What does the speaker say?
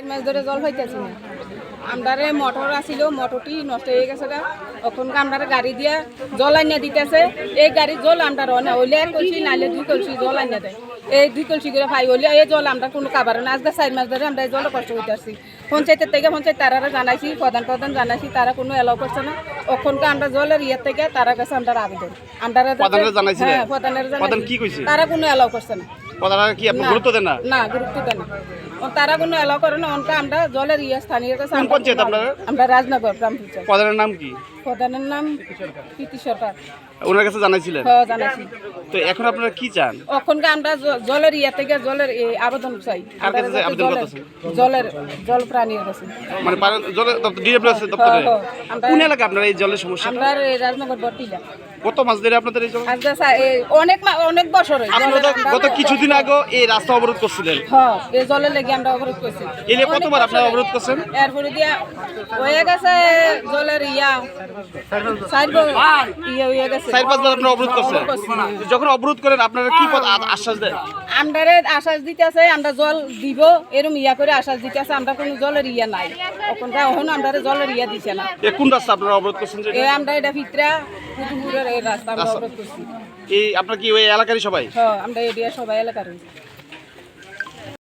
চার মাস ধরে জল হইতেছি না। আমদারে মোটর আসিল মোটরটি নষ্ট হয়ে গেছে গা। তখন আমদারে গাড়ি দিয়া জল আনিয়া দিতেছে। এই গাড়ি জল আমরা রনে হইলে এক কলসি নাইলে দুই কলসি জল আনিয়া দেয়। এই দুই কলসি করে ভাই হইলে এই জল আমরা কোনো কাবার না। আজকে চার মাস ধরে আমরা এই জল কষ্ট করতে আসছি পঞ্চায়েতের থেকে পঞ্চায়েত তারা জানাইছি প্রধান প্রধান জানাইছি তারা কোনো এলাও করছে না। ওখানকে আমরা জলের ইয়ের থেকে তারা কাছে আমরা আবেদন আমরা হ্যাঁ প্রধানের তারা কোনো এলাও করছে না। প্রধান কি আপনি গুরুত্ব দেন না? না গুরুত্ব দেন না। তারা কোনো এলাও করে না অনকা আমরা জলের ইয়ে স্থানীয় কাছে কোন পঞ্চায়েত আপনারা? আমরা রাজনগর গ্রাম পঞ্চায়েত প্রধানের নাম কি? প্রধানের নাম প্রীতি সরকার। ওনার কাছে জানাইছিলেন? হ্যাঁ জানাইছি। তো এখন আপনারা কি চান? ওখানকে আমরা জলের ইয়ে থেকে জলের আবেদন চাই। জলের- জল প্রাণীর কাছে। মানে জলের দপ্তর ডিএফএস দপ্তরে? হ্যাঁ, হ্যাঁ। কোন এলাকা আপনারা এই জলের সমস্যা আমরা রাজনগর বটিলা। কত মাস ধরে আপনাদের এই জল এই অনেক অনেক বছর গত কিছুদিন আগে এই রাস্তা অবরোধ করছিলেন। হ্যাঁ এই জলের লেগে আমরা অবরোধ করছি। অনেক কতবার আপনারা অবরোধ করছেন? এরপরে দিয়া হয়ে গেছে জলের ইয়া। চার ইয়ে গেছে। চার পাঁচবার আপনারা অবরোধ করছেন। যখন অবরোধ করেন আপনারা কি আশ্বাস দেন? আমরারে আশ্বাস দিতেছে আমরা জল দিব এরম ইয়া করে আশ্বাস দিতেছে আমরা কোনো জলের ইয়া নাই। ওখানে আমরা জলের ইয়া দিছে না। এ কোন রাস্তা আপনারা অবরোধ করছেন আমরা এটা করছি। এই আপনার কি ওই এলাকারই সবাই? হ্যাঁ আমরা এরিয়া সবাই এলাকার